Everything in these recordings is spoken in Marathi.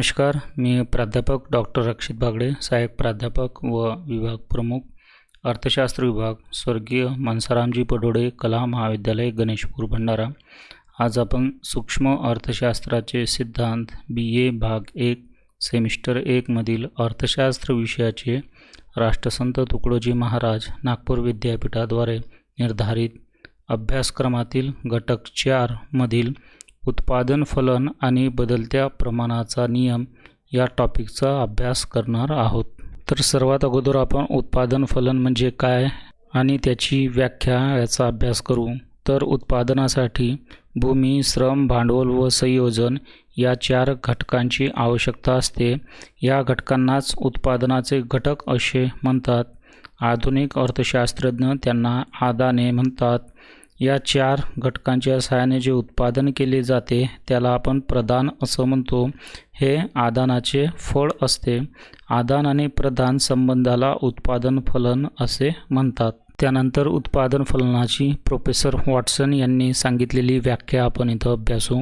नमस्कार मी प्राध्यापक डॉक्टर रक्षित बागडे सहाय्यक प्राध्यापक व विभाग प्रमुख अर्थशास्त्र विभाग स्वर्गीय मनसारामजी पडोडे कला महाविद्यालय गणेशपूर भंडारा. आज आपण सूक्ष्म अर्थशास्त्राचे सिद्धांत बी ए भाग एक सेमिस्टर एकमधील अर्थशास्त्र विषयाचे राष्ट्रसंत तुकडोजी महाराज नागपूर विद्यापीठाद्वारे निर्धारित अभ्यासक्रमातील घटक चारमधील मधील उत्पादन फलन आणि बदलत्या प्रमाणाचा नियम या टॉपिकचा अभ्यास करणार आहोत. तर सर्वात अगोदर आपण उत्पादन फलन म्हणजे काय आणि त्याची व्याख्या याचा अभ्यास करू. तर उत्पादनासाठी भूमी श्रम भांडवल व संयोजन या चार घटकांची आवश्यकता असते. या घटकांनाच उत्पादनाचे घटक असे म्हणतात. आधुनिक अर्थशास्त्रज्ञ त्यांना आदाने म्हणतात. या चार घटकांच्या सहाय्याने जे उत्पादन केले जाते त्याला आपण प्रदान असं म्हणतो. हे आदानाचे फळ असते. आदान आणि प्रदान संबंधाला उत्पादन फलन असे म्हणतात. त्यानंतर उत्पादन फलनाची प्रोफेसर वॉटसन यांनी सांगितलेली व्याख्या आपण इथं अभ्यासू.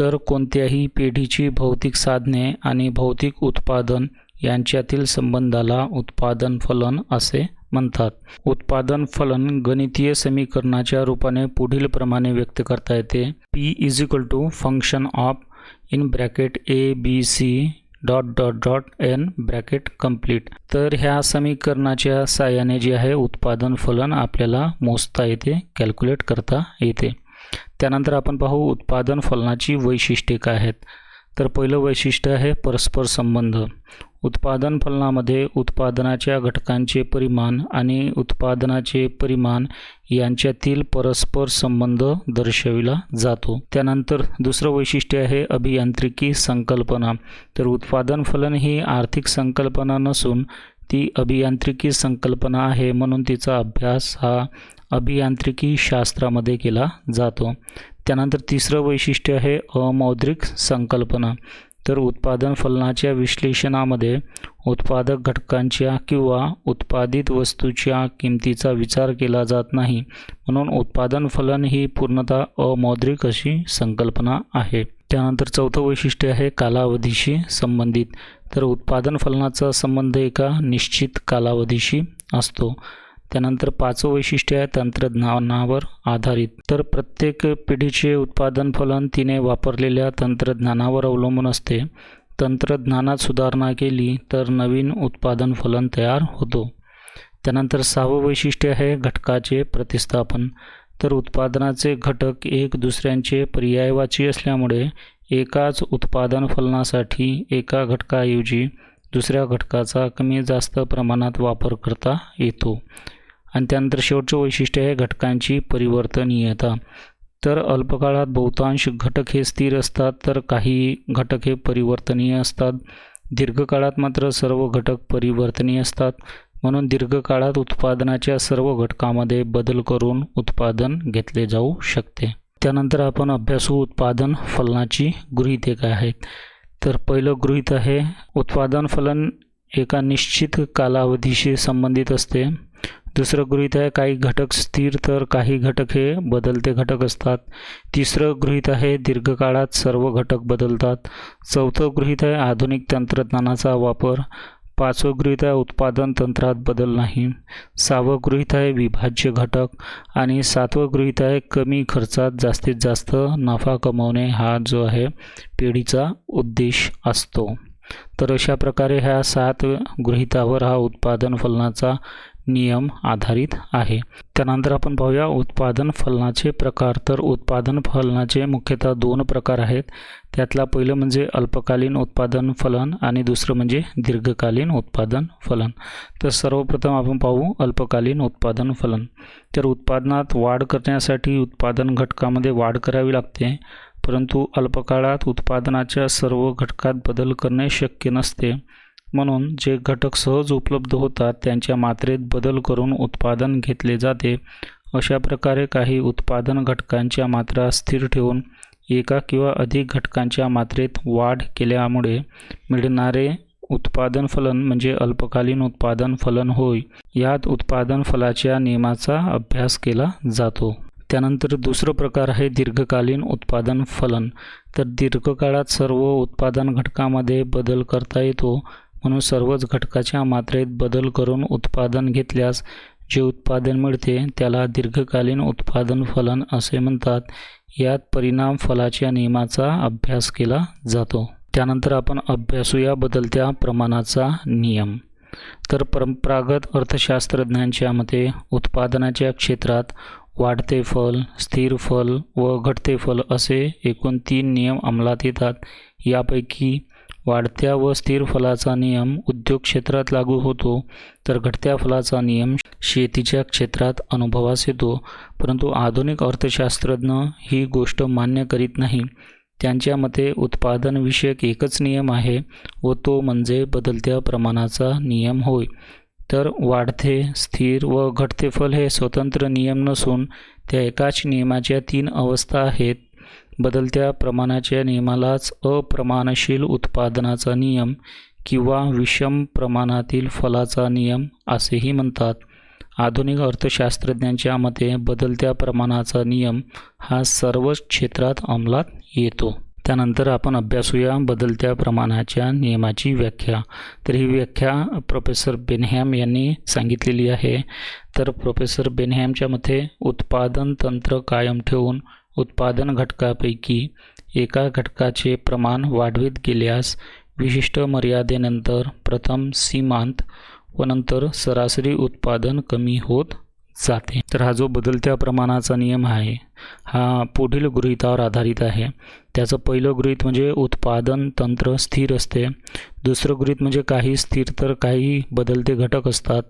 तर कोणत्याही पेढीची भौतिक साधने आणि भौतिक उत्पादन यांच्यातील संबंधाला उत्पादन फलन असे म्हणतात. उत्पादन फलन गणितीय समीकरणाच्या रूपाने पुढील प्रमाणे व्यक्त करता येते. P is equal to function of in bracket A B C dot dot dot N bracket complete तर ह्या समीकरणाच्या साहाय्याने जे आहे उत्पादन फलन आपल्याला मोजता येते कॅल्क्युलेट करता येते. त्यानंतर आपण पाहू उत्पादन फलनाची वैशिष्ट्ये काय आहेत. तर पहिलं वैशिष्ट्य आहे परस्पर संबंध. उत्पादन फलनामध्ये उत्पादनाच्या घटकांचे परिमाण आणि उत्पादनाचे परिमाण यांच्यातील परस्पर संबंध दर्शविला जातो. त्यानंतर दुसरं वैशिष्ट्य आहे अभियांत्रिकी संकल्पना. तर उत्पादन फलन ही आर्थिक संकल्पना नसून ती अभियांत्रिकी संकल्पना आहे म्हणून तिचा अभ्यास हा अभियांत्रिकी शास्त्रामध्ये केला जातो. त्यानंतर तिसरं वैशिष्ट्य आहे अमौद्रिक संकल्पना. तर उत्पादन फलनाच्या विश्लेषणामध्ये उत्पादक घटकांच्या किंवा उत्पादित वस्तूच्या किमतीचा विचार केला जात नाही. म्हणून उत्पादन फलन ही पूर्णतः अमौद्रिक अशी संकल्पना आहे. त्यानंतर चौथं वैशिष्ट्य आहे कालावधीशी संबंधित. तर उत्पादन फलनाचा संबंध एका निश्चित कालावधीशी असतो. त्यानंतर पाचवं वैशिष्ट्य आहे तंत्रज्ञानावर आधारित. तर प्रत्येक पिढीचे उत्पादन फलन तिने वापरलेल्या तंत्रज्ञानावर अवलंबून असते. तंत्रज्ञानात सुधारणा केली तर नवीन उत्पादन फलन तयार होतो. त्यानंतर सहावं वैशिष्ट्य आहे घटकाचे प्रतिस्थापन. तर उत्पादनाचे घटक एक दुसऱ्यांचे पर्यायवाची असल्यामुळे एकाच उत्पादन फलनासाठी एका घटकाऐवजी दुसऱ्या घटकाचा कमी जास्त प्रमाणात वापर करता येतो. आणि त्यानंतर शेवटचं वैशिष्ट्य आहे घटकांची परिवर्तनीयता. तर अल्पकाळात बहुतांश घटक हे स्थिर असतात तर काही घटक हे परिवर्तनीय असतात. दीर्घकाळात मात्र सर्व घटक परिवर्तनीय असतात. म्हणून दीर्घकाळात उत्पादनाच्या सर्व घटकामध्ये बदल करून उत्पादन घेतले जाऊ शकते. त्यानंतर आपण अभ्यासू उत्पादन फलनाची गृहिते काय आहेत. तर पहिलं गृहित आहे उत्पादन फलन एका निश्चित कालावधीशी संबंधित असते. दुसरं गृहित आहे काही घटक स्थिर तर काही घटक हे बदलते घटक असतात. तिसरं गृहित आहे दीर्घकाळात सर्व घटक बदलतात. चौथं गृहित आहे आधुनिक तंत्रज्ञानाचा वापर. पाचवं गृहित आहे उत्पादन तंत्रात बदल नाही. सहावं गृहित आहे विभाज्य घटक. आणि सातवं गृहित आहे कमी खर्चात जास्तीत जास्त नफा कमवणे हा जो आहे पिढीचा उद्देश असतो. तर अशा प्रकारे ह्या सात गृहितावर हा उत्पादन फलनाचा नियम आधारित आहे. त्यानंतर आपण पाहूया उत्पादन फलनाचे प्रकार. तर उत्पादन फलनाचे मुख्यतः दोन प्रकार आहेत. त्यातला पहिलं म्हणजे अल्पकालीन उत्पादन फलन आणि दुसरं म्हणजे दीर्घकालीन उत्पादन फलन. तर सर्वप्रथम आपण पाहू अल्पकालीन उत्पादन फलन. तर उत्पादनात वाढ करण्यासाठी उत्पादन घटकामध्ये वाढ करावी लागते परंतु अल्पकाळात उत्पादनाच्या सर्व घटकात बदल करणे शक्य नसते. म्हणून जे घटक सहज उपलब्ध होतात त्यांच्या मात्रेत बदल करून उत्पादन घेतले जाते. अशा प्रकारे काही उत्पादन घटकांच्या मात्रा स्थिर ठेवून एका किंवा अधिक घटकांच्या मात्रेत वाढ केल्यामुळे मिळणारे उत्पादन फलन म्हणजे अल्पकालीन उत्पादन फलन होय यात उत्पादन फलाच्या नियमाचा अभ्यास केला जातो. त्यानंतर दुसरं प्रकार आहे दीर्घकालीन उत्पादन फलन. तर दीर्घकाळात सर्व उत्पादन घटकामध्ये बदल करता येतो. म्हणून सर्वच घटकाच्या मात्रेत बदल करून उत्पादन घेतल्यास जे उत्पादन मिळते त्याला दीर्घकालीन उत्पादन फलन असे म्हणतात. यात परिणाम फलाच्या नियमाचा अभ्यास केला जातो. त्यानंतर आपण अभ्यासूया बदलत्या प्रमाणाचा नियम. तर परंपरागत अर्थशास्त्रज्ञांच्या मते उत्पादनाच्या क्षेत्रात वाढते फल स्थिर फल व घटते फल असे एकूण तीन नियम अंमलात येतात. यापैकी वाढत्या व स्थिर फलाचा नियम उद्योग क्षेत्रात लागू होतो तर घटत्या फलाचा नियम शेतीच्या क्षेत्रात अनुभवास येतो. परंतु आधुनिक अर्थशास्त्रज्ञ ही गोष्ट मान्य करीत नाही. त्यांच्या मते उत्पादनविषयक एकच नियम आहे व तो म्हणजे बदलत्या प्रमाणाचा नियम होय. तर वाढते स्थिर व घटते फल हे स्वतंत्र नियम नसून त्या एकाच नियमाच्या तीन अवस्था आहेत. बदलत्या प्रमाणाच्या नियमालाच अप्रमाणशील उत्पादनाचा नियम किंवा विषम प्रमाणातील फलाचा नियम असेही म्हणतात. आधुनिक अर्थशास्त्रज्ञांच्या मते बदलत्या प्रमाणाचा नियम हा सर्वच क्षेत्रात अंमलात येतो. त्यानंतर आपण अभ्यासूया बदलत्या प्रमाणाच्या नियमाची व्याख्या. तर ही व्याख्या प्रोफेसर बेनहॅम यांनी सांगितलेली आहे. तर प्रोफेसर बेनहॅमच्या मते उत्पादन तंत्र कायम ठेवून उत्पादन घटकापैकी एका घटकाचे प्रमाण वाढवित गेल्यास विशिष्ट मर्यादेनंतर प्रथम सीमांत व नंतर सरासरी उत्पादन कमी होत जाते. तर हा जो बदलत्या प्रमाणाचा नियम आहे हा पुढील गृहितावर आधारित आहे. त्याचं पहिलं गृहित म्हणजे उत्पादन तंत्र स्थिर असते. दुसरं गृहित म्हणजे काही स्थिर तर काही बदलते घटक असतात.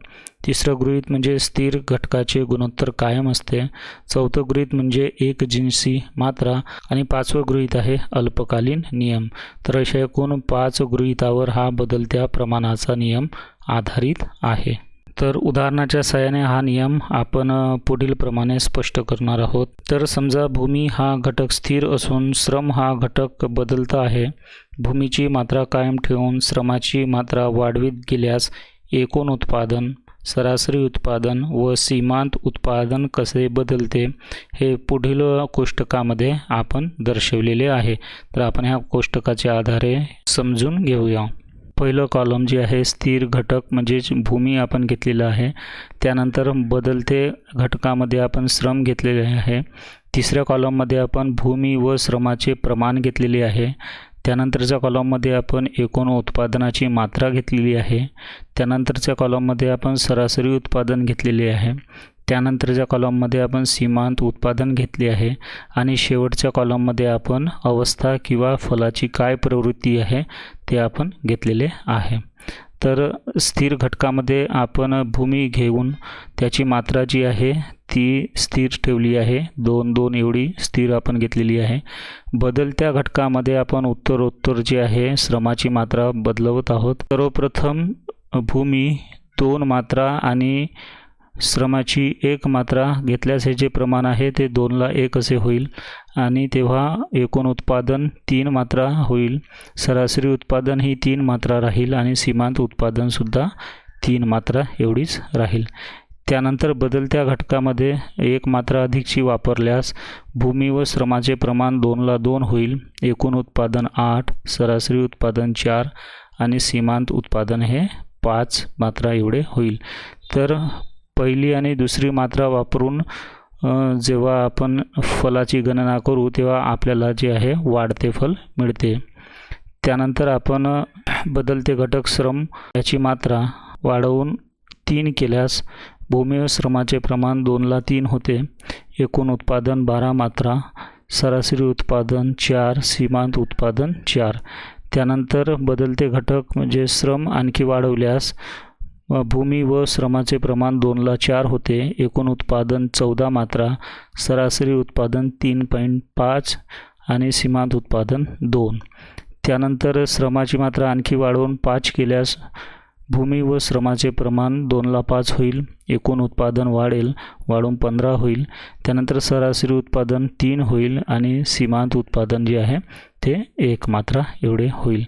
तिसरं गृहित म्हणजे स्थिर घटकाचे गुणोत्तर कायम असते. चौथं गृहित म्हणजे एक जिन्सी मात्रा. आणि पाचवं गृहित आहे अल्पकालीन नियम. तर अशा एकूण पाच गृहितावर हा बदलत्या प्रमाणाचा नियम आधारित आहे. तर उदाहरणाच्या सहाय्याने हा नियम आपण पुढील प्रमाणे स्पष्ट करणार आहोत. तर समजा भूमी हा घटक स्थिर असून श्रम हा घटक बदलता आहे. भूमीची मात्रा कायम ठेवून श्रमाची मात्रा वाढवित गेल्यास एकूण उत्पादन सरासरी उत्पादन व सीमांत उत्पादन कसे बदलते हे पुढील कोष्टकामध्ये आपण दर्शवलेले आहे. तर आपण ह्या कोष्टकाच्या आधारे समजून घेऊया. पहिलं कॉलम जे आहे स्थिर घटक म्हणजेच भूमी आपण घेतलेलं आहे. त्यानंतर बदलते घटकामध्ये आपण श्रम घेतलेले आहे. तिसऱ्या कॉलममध्ये आपण भूमी व श्रमाचे प्रमाण घेतलेले आहे. त्यानंतरच्या कॉलममध्ये आपण एकूण उत्पादनाची मात्रा घेतलेली आहे. त्यानंतरच्या कॉलममध्ये आपण सरासरी उत्पादन घेतलेले आहे. त्यानंतरच्या कॉलममध्ये आपण सीमांत उत्पादन घेतले आहे. आणि शेवटच्या कॉलममध्ये आपण अवस्था किंवा फलाची काय प्रवृत्ती आहे ते आपण घेतलेले आहे. तर स्थिर घटकामध्ये आपण भूमी घेऊन त्याची मात्रा जी आहे ती स्थिर ठेवली आहे. दोन दोन एवढी स्थिर आपण घेतलेली आहे. बदलत्या घटकामध्ये आपण उत्तरोत्तर जी आहे श्रमाची मात्रा बदलवत आहोत. सर्वप्रथम भूमी दोन मात्रा आणि श्रमाची एक मात्रा घेतल्यास हे जे प्रमाण आहे ते दोनला एक असे होईल. आणि तेव्हा एकूण उत्पादन तीन मात्रा होईल. सरासरी उत्पादन ही तीन मात्रा राहील आणि सीमांत उत्पादनसुद्धा तीन मात्रा एवढीच राहील. त्यानंतर बदलत्या घटकामध्ये एक मात्रा अधिकची वापरल्यास भूमी व श्रमाचे प्रमाण दोनला दोन होईल. एकूण उत्पादन आठ सरासरी उत्पादन चार आणि सीमांत उत्पादन हे पाच मात्रा एवढे होईल. तर पहिली आणि दुसरी मात्रा वापरून जेव्हा आपण फलाची गणना करू तेव्हा आपल्याला जे आहे वाढते फल मिळते. त्यानंतर आपण बदलते घटक श्रम याची मात्रा वाढवून तीन केल्यास भूमी श्रमाचे प्रमाण दोनला तीन होते. एकूण उत्पादन बारा मात्रा सरासरी उत्पादन चार सीमांत उत्पादन चार. त्यानंतर बदलते घटक म्हणजे श्रम आणखी वाढवल्यास भूमी व श्रमाचे प्रमाण दोनला चार होते. एकूण उत्पादन चौदा मात्रा सरासरी उत्पादन तीन पॉईंट पाच आणि सीमांत उत्पादन दोन. त्यानंतर श्रमाची मात्रा आणखी वाढवून पाच केल्यास भूमी व श्रमाचे प्रमाण दोनला पाच होईल एकूण उत्पादन वाढेल वाढून पंधरा होईल. त्यानंतर सरासरी उत्पादन तीन होईल आणि सीमांत उत्पादन जे आहे ते एक मात्रा एवढे होईल.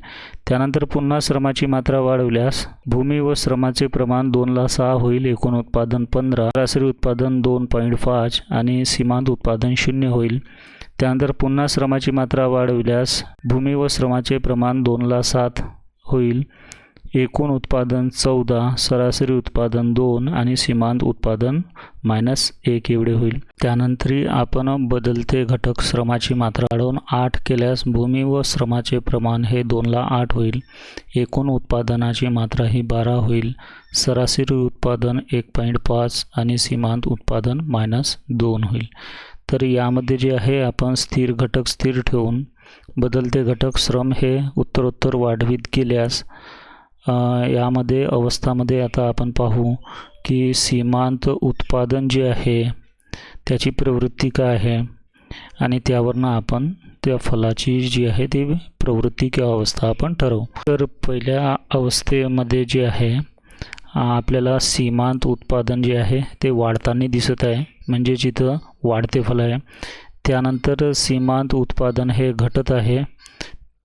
त्यानंतर पुन्हा श्रमाची मात्रा वाढवल्यास भूमी व श्रमाचे प्रमाण दोनला सहा होईल एकूण उत्पादन पंधरा. सरासरी उत्पादन दोन पॉईंट पाच आणि सीमांत उत्पादन शून्य होईल. त्यानंतर पुन्हा श्रमाची मात्रा वाढविल्यास भूमी व श्रमाचे प्रमाण दोनला सात होईल. एकूण उत्पादन चौदा सरासरी उत्पादन दोन आणि सीमांत उत्पादन मायनस एक एवढे होईल. त्यानंतर आपण बदलते घटक श्रमाची मात्रा वाढवून आठ केल्यास भूमी व श्रमाचे प्रमाण हे दोनला आठ होईल. एकूण उत्पादनाची मात्रा ही बारा होईल. सरासरी उत्पादन एक पॉईंट पाच आणि सीमांत उत्पादन मायनस दोन होईल. तर यामध्ये जे आहे आपण स्थिर घटक स्थिर ठेवून बदलते घटक श्रम हे उत्तरोत्तर वाढवित गेल्यास यामध्ये अवस्थामध्ये आता आपण पाहू की सीमांत उत्पादन जे आहे त्याची प्रवृत्ती काय आहे? आणि त्यावरनं आपण त्या फलाची जी आहे ती प्रवृत्ती किंवा अवस्था आपण ठरवू. तर पहिल्या अवस्थेमध्ये जे आहे आपल्याला सीमांत उत्पादन जे आहे ते वाढताना दिसत आहे. म्हणजे जिथं वाढते फल आहे. त्यानंतर सीमांत उत्पादन हे घटत आहे.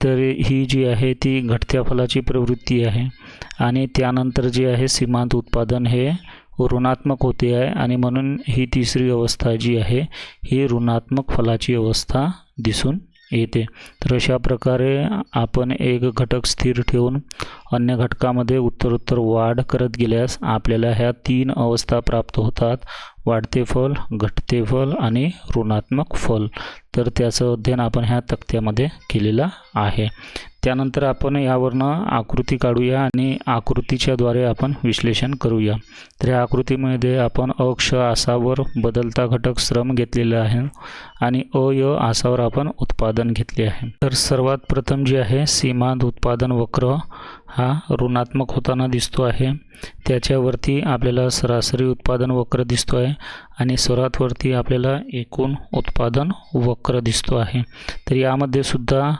तर ही जी आहे ती घटत्या फलाची प्रवृत्ती आहे. आणि त्यानंतर जे आहे सीमांत उत्पादन हे ऋणात्मक होते आहे आणि म्हणून ही तिसरी अवस्था जी आहे ही ऋणात्मक फलाची अवस्था दिसून येते. तर अशा प्रकारे आपण एक घटक स्थिर ठेवून अन्य घटकामध्ये उत्तरोत्तर वाढ करत गेल्यास आपल्याला ह्या तीन अवस्था प्राप्त होतात. वाढते फल घटते फल आणि ऋणात्मक फल. तर त्याचं अध्ययन आपण ह्या तक्त्यामध्ये केलेलं आहे. त्यानंतर आपण यावरनं आकृती काढूया आणि आकृतीच्याद्वारे आपण विश्लेषण करूया. तर या आकृतीमध्ये आपण अक्ष आसावर बदलता घटक श्रम घेतलेला आहे आणि अय आसावर आपण उत्पादन घेतले आहे. तर सर्वात प्रथम जे आहे सीमांत उत्पादन वक्र हा ऋणात्मक होताना दिसतो आहे. त्याच्यावरती आपल्याला सरासरी उत्पादन वक्र दिसतो आहे आणि सर्वातवरती आपल्याला एकूण उत्पादन वक्र दिसतो आहे. तर यामध्ये सुद्धा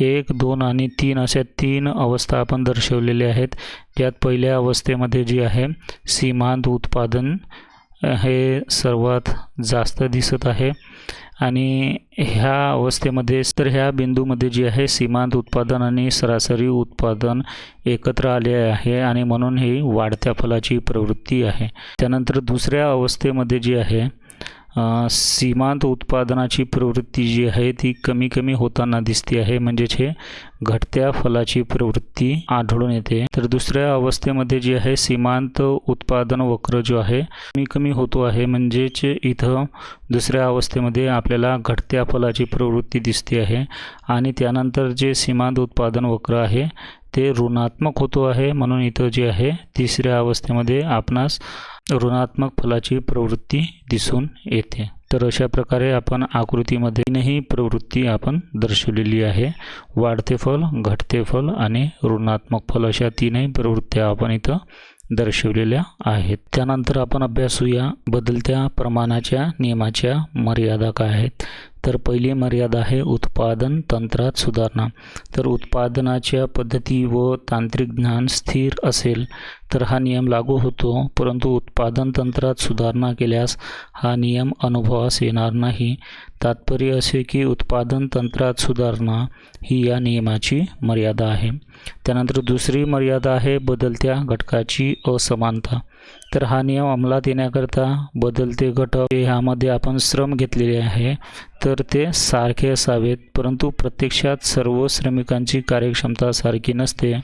एक दोन आणि तीन अशा तीन अवस्था आपण दर्शवलेल्या आहेत. ज्यात पहिल्या अवस्थेमध्ये जी आहे सीमांत उत्पादन हे सर्वात जास्त दिसत आहे. आणि ह्या अवस्थेमध्ये तर ह्या बिंदूमध्ये जी आहे सीमांत उत्पादन आणि सरासरी उत्पादन एकत्र आले आहे आणि म्हणून ही वाढत्या फलाची प्रवृत्ती आहे. त्यानंतर दुसऱ्या अवस्थेमध्ये जी आहे सीमांत उत्पादनाची प्रवृत्ती जी आहे ती कमी कमी होताना दिसते आहे. म्हणजेच हे घटत्या फलाची प्रवृत्ती आढळून येते. तर दुसऱ्या अवस्थेमध्ये जी आहे सीमांत उत्पादन वक्र जो आहे कमी कमी होतो आहे. म्हणजेच इथं दुसऱ्या अवस्थेमध्ये आपल्याला घटत्या फलाची प्रवृत्ती दिसते आहे. आणि त्यानंतर जे सीमांत उत्पादन वक्र आहे ते ऋणात्मक होतो आहे. म्हणून इथं जे आहे तिसऱ्या अवस्थेमध्ये आपणास ऋणात्मक फलाची प्रवृत्ती दिसून येते. तर अशा प्रकारे आपण आकृतीमध्ये प्रवृत्ती आपण दर्शवलेली आहे. वाढते फल घटते फल आणि ऋणात्मक फल अशा तीनही प्रवृत्त्या आपण इथं दर्शवलेल्या आहेत. त्यानंतर आपण अभ्यासूया बदलत्या प्रमाणाच्या नियमाच्या मर्यादा काय आहेत. तर पहिली मर्यादा आहे उत्पादन तंत्रात सुधारणा. तर उत्पादनाच्या पद्धती व तांत्रिक ज्ञान स्थिर असेल तर हा नियम लागू होतो. परंतु उत्पादन तंत्रात सुधारणा केल्यास हा नियम अनुभवास येणार नाही. तात्पर्य असे की उत्पादन तंत्रात सुधारणा ही या नियमाची मर्यादा आहे. त्यानंतर दुसरी मर्यादा आहे बदलत्या घटकाची असमानता. तर हा नियम अंमलात येण्याकरता बदलते घटक ह्यामध्ये आपण श्रम घेतलेले आहे तर ते सारखे असावेत परंतु प्रत्यक्षात सर्व श्रमिकांची कार्यक्षमता सारखी नसते.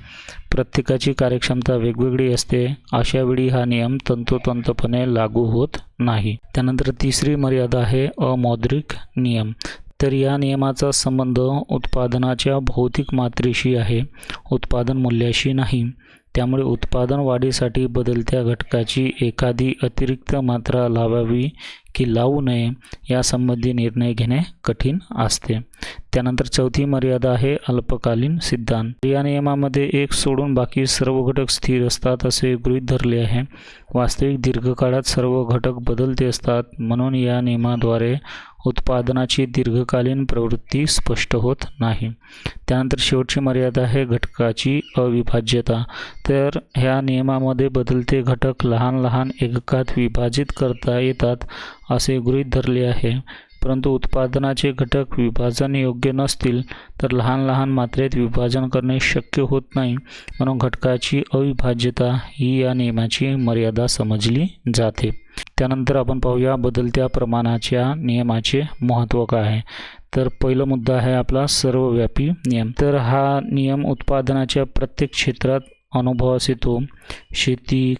प्रत्येकाची कार्यक्षमता वेगवेगळी असते. अशा वेळी हा नियम तंतोतंतपणे लागू होत नाही. त्यानंतर तिसरी मर्यादा आहे अमौद्रिक नियम. तर या नियमाचा संबंध उत्पादनाच्या भौतिक मात्रेशी आहे. उत्पादन मूल्याशी नाही. त्यामुळे उत्पादन वाढीसाठी बदलत्या घटकाची एखादी अतिरिक्त मात्रा लावावी की लावू नये यासंबंधी निर्णय घेणे कठीण असते. त्यानंतर चौथी मर्यादा आहे अल्पकालीन सिद्धांत. या नियमामध्ये एक सोडून बाकी सर्व घटक स्थिर असतात असे गृहीत धरले आहे. वास्तविक दीर्घकाळात सर्व घटक बदलते असतात म्हणून या नियमाद्वारे उत्पादनाची दीर्घकालीन प्रवृत्ती स्पष्ट होत नाही. त्यानंतर शेवटची मर्यादा आहे घटकाची अविभाज्यता. तर ह्या नियमामध्ये बदलते घटक लहान लहान एककात विभाजित करता येतात असे गृहीत धरले आहे. परंतु उत्पादनाचे घटक विभाजन योग्य नसतील तर लहान लहान मात्रेत विभाजन करणे शक्य होत नाही म्हणून घटकाची अविभाज्यता ही या नियमाची मर्यादा समजली जाते. त्यानंतर आपण पाहूया बदलत्या प्रमाणाच्या नियमाचे महत्त्व काय आहे. तर पहिला मुद्दा आहे आपला सर्वव्यापी नियम. तर हा नियम उत्पादनाच्या प्रत्येक क्षेत्रात अनुभवास येतो. शेती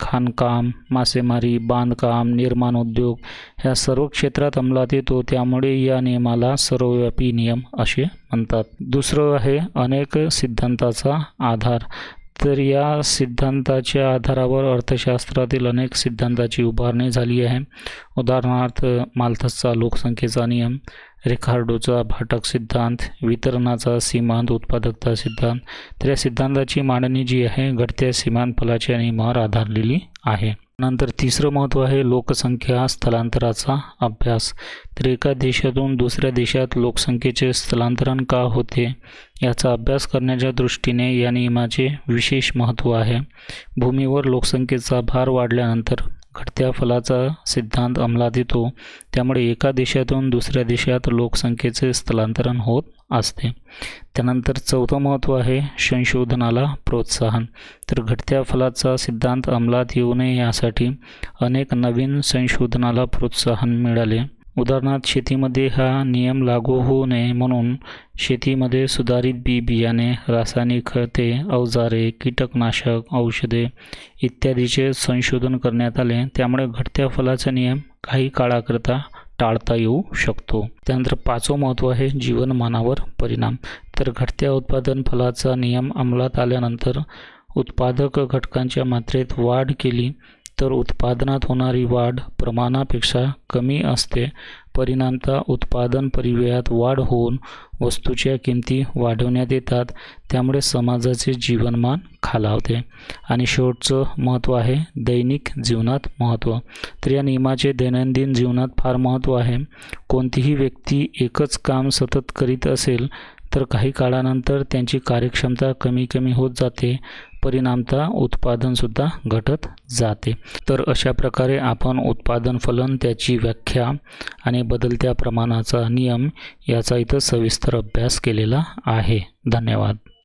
खाणकाम मासेमारी बांधकाम निर्माण उद्योग ह्या सर्व क्षेत्रात अंमलात येतो. त्यामुळे या नियमाला सर्वव्यापी नियम असे म्हणतात. दुसरं आहे अनेक सिद्धांताचा आधार. तर या सिद्धांताच्या आधारावर अर्थशास्त्रातील अनेक सिद्धांताची उभारणी झाली आहे. उदाहरणार्थ मालथसचा लोकसंख्येचा नियम रिखार्डोचा भाटक सिद्धांत वितरणाचा सीमांत उत्पादकता सिद्धांत तर या सिद्धांताची मांडणी जी आहे घटत्या सीमांत फलाच्या नियमावर आधारलेली आहे. नंतर तिसरं महत्त्व आहे लोकसंख्या स्थलांतराचा अभ्यास. तर एका देशातून दुसऱ्या देशात लोकसंख्येचे स्थलांतरण का होते याचा अभ्यास करण्याच्या दृष्टीने या नियमाचे विशेष महत्त्व आहे. भूमीवर लोकसंख्येचा भार वाढल्यानंतर घटत्या फलाचा सिद्धांत अंमलात येतो. त्यामुळे एका देशातून दुसऱ्या देशात लोकसंख्येचे स्थलांतरण होत असते. त्यानंतर चौथं महत्त्व आहे संशोधनाला प्रोत्साहन. तर घटत्या फलाचा सिद्धांत अंमलात येऊ नये यासाठी अनेक नवीन संशोधनाला प्रोत्साहन मिळाले. उदाहरणार्थ शेतीमध्ये हा नियम लागू होऊ नये म्हणून शेतीमध्ये सुधारित बी बियाणे रासायनिक खते अवजारे कीटकनाशक औषधे इत्यादीचे संशोधन करण्यात आले. त्यामुळे घटत्या फलाचा नियम काही काळाकरता टाळता येऊ शकतो. त्यानंतर पाचवं महत्त्व आहे जीवनमानावर परिणाम. तर घटत्या उत्पादन फलाचा नियम अंमलात आल्यानंतर उत्पादक घटकांच्या मात्रेत वाढ केली. तर उत्पादनात होणारी वाढ प्रमाणापेक्षा कमी असते. परिणामतः उत्पादन परिव्ययात वाढ होऊन वस्तूच्या किमती वाढवण्यात येतात. त्यामुळे समाजाचे जीवनमान खालावते. आणि शेवटचं महत्त्व आहे दैनिक जीवनात महत्त्व. तर या नियमाचे दैनंदिन जीवनात फार महत्त्व आहे. कोणतीही व्यक्ती एकच काम सतत करीत असेल तर काही काळानंतर त्यांची कार्यक्षमता कमी कमी होत जाते. परिणामतः उत्पादनसुद्धा घटत जाते. तर अशा प्रकारे आपण उत्पादन फलन त्याची व्याख्या आणि बदलत्या प्रमाणाचा नियम याचा इथं सविस्तर अभ्यास केलेला आहे. धन्यवाद.